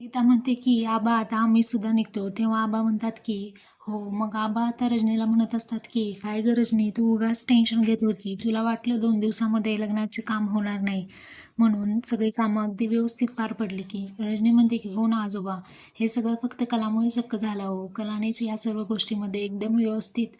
गीता म्हणते की आबा आता आम्ही सुद्धा निघतो. तेव्हा आबा म्हणतात की हो मग आबा आता रजनीला म्हणत असतात की काय ग रजनी तू उगाच टेन्शन घेत होती. तुला वाटलं दोन दिवसामध्ये लग्नाचे काम होणार नाही. म्हणून सगळी कामं अगदी व्यवस्थित पार पडली की रजनी म्हणते की हो ना आजोबा. हे सगळं फक्त कलामुळे शक्य झालं हो कलानेच या सर्व गोष्टीमध्ये एकदम व्यवस्थित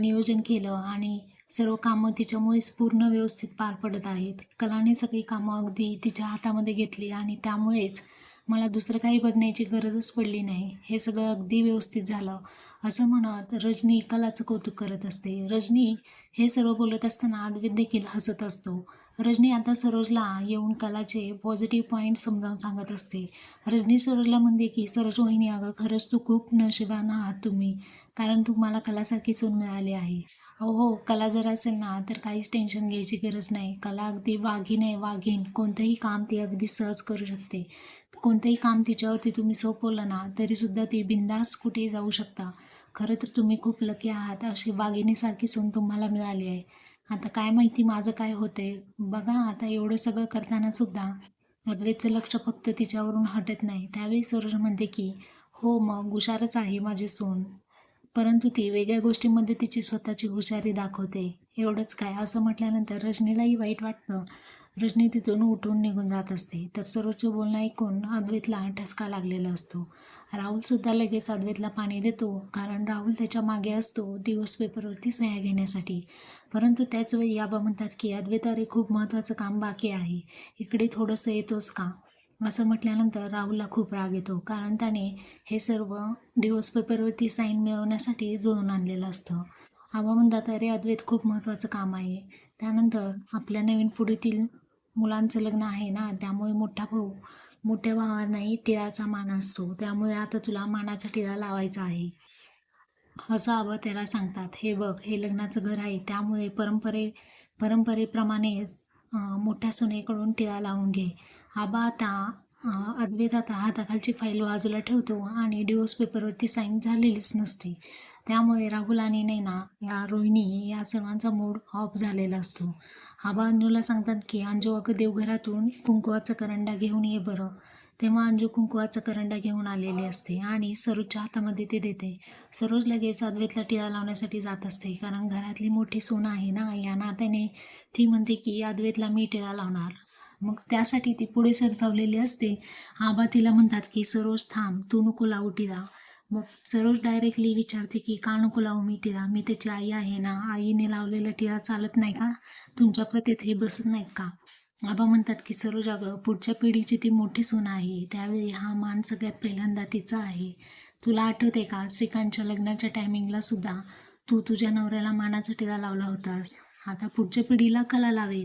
नियोजन केलं आणि सर्व कामं तिच्यामुळेच पूर्ण व्यवस्थित पार पडत आहेत. कलाने सगळी कामं अगदी तिच्या हातामध्ये घेतली आणि त्यामुळेच मला दुसरं काही बघण्याची गरजच पडली नाही. हे सगळं अगदी व्यवस्थित झालं. असं म्हणत रजनी कलाचं कौतुक करत असते. रजनी हे सर्व बोलत असताना अद्वैत देखील हसत असतो. रजनी आता सरोजला येऊन कलाचे पॉझिटिव्ह पॉईंट समजावून सांगत असते. रजनी सरोजला म्हणते की सरोज वहिनी अगं खरंच तू खूप नशिबान आहात तुम्ही. कारण तुम्हाला कलासारखी सून मिळाली आहे. हो हो. कला जर असेल ना तर काहीच टेन्शन घ्यायची गरज नाही. कला अगदी वाघीन आहे वाघीन कोणतंही काम ती अगदी सहज करू शकते. कोणतंही काम तिच्यावरती तुम्ही सोपवलं ना तरीसुद्धा ती बिंदास कुठेही जाऊ शकता. खरं तर तुम्ही खूप लकी आहात. अशी वाघिणीसारखी सून तुम्हाला मिळाली आहे. आता काय माहिती माझं काय होते बघा आता एवढं सगळं करताना सुद्धा अद्वैतचं लक्ष फक्त तिच्यावरून हटत नाही. त्यावेळी सरोज म्हणते की हो मग हुशारच आहे माझी सून. परंतु ती वेगळ्या गोष्टींमध्ये तिची स्वतःची हुशारी दाखवते. एवढंच काय? असं म्हटल्यानंतर रजनीलाही वाईट वाटतं. रजनी तिथून उठून निघून जात असते. तर सरोजचं बोलणं ऐकून अद्वैतला ठसका लागलेला असतो. राहुलसुद्धा लगेच अद्वैतला पाणी देतो कारण राहुल त्याच्यामागे असतो दिवस पेपरवरती सह्या घेण्यासाठी. परंतु त्याच वेळी आबा म्हणतात की अद्वैतारे खूप महत्त्वाचं काम बाकी आहे. इकडे थोडंसं येतोस का? असं म्हटल्यानंतर राहुलला खूप राग येतो कारण त्याने हे सर्व डिवोर्स पेपरवरती साईन मिळवण्यासाठी जुळून आणलेलं असतं. आबा म्हणतात अरे अद्वैत खूप महत्त्वाचं काम आहे. त्यानंतर आपल्या नवीन पुढीतील मुलांचं लग्न आहे ना त्यामुळे मोठा भाऊ मोठ्या भावांनाही टिळाचा मान असतो. त्यामुळे आता तुला मानाचा टिळा लावायचा आहे. असं आबा त्याला सांगतात हे बघ हे लग्नाचं घर आहे त्यामुळे परंपरे परंपरेप्रमाणेच मोठ्या सुनेकडून टिळा लावून घे. आबा आता अद्वैत आता हाताखालची फाईल बाजूला ठेवतो आणि डिवोर्स पेपरवरती साईन झालेलीच नसते. त्यामुळे राहुल आणि नैना या रोहिणी या सर्वांचा मूड ऑफ झालेला असतो. आबा अंजूला सांगतात की अंजू अगं देवघरातून कुंकुवाचा करंडा घेऊन ये बरं. तेव्हा अंजू कुंकुवाचा करंडा घेऊन आलेली असते आणि सरोजच्या हातामध्ये ते देते. सरोज लगेच अद्वैतला टिळा लावण्यासाठी जात असते कारण घरातली मोठी सून आहे ना या नात्याने ती म्हणते की अद्वैतला मी टिळा लावणार. मग त्यासाठी ती पुढे सरसावलेली असते. आबा तिला म्हणतात की सरोज थांब तू नको लावटी जा मग सरोज डायरेक्टली विचारते की का नको लावू मी टिळा मी त्याची आई आहे ना? आईने लावलेला टिळा चालत नाही का? तुमच्या प्रतीत हे बसत नाहीत का? आबा म्हणतात की सरोज अगं पुढच्या पिढीची ती मोठी सून आहे. त्यावेळी हा मान सगळ्यात पहिल्यांदा तिचा आहे. तुला आठवते का? श्रीकांतच्या लग्नाच्या टायमिंगला सुद्धा तू तुझ्या नवऱ्याला मानाचा टिळा लावला होतास. आता पुढच्या पिढीला कला लावेल.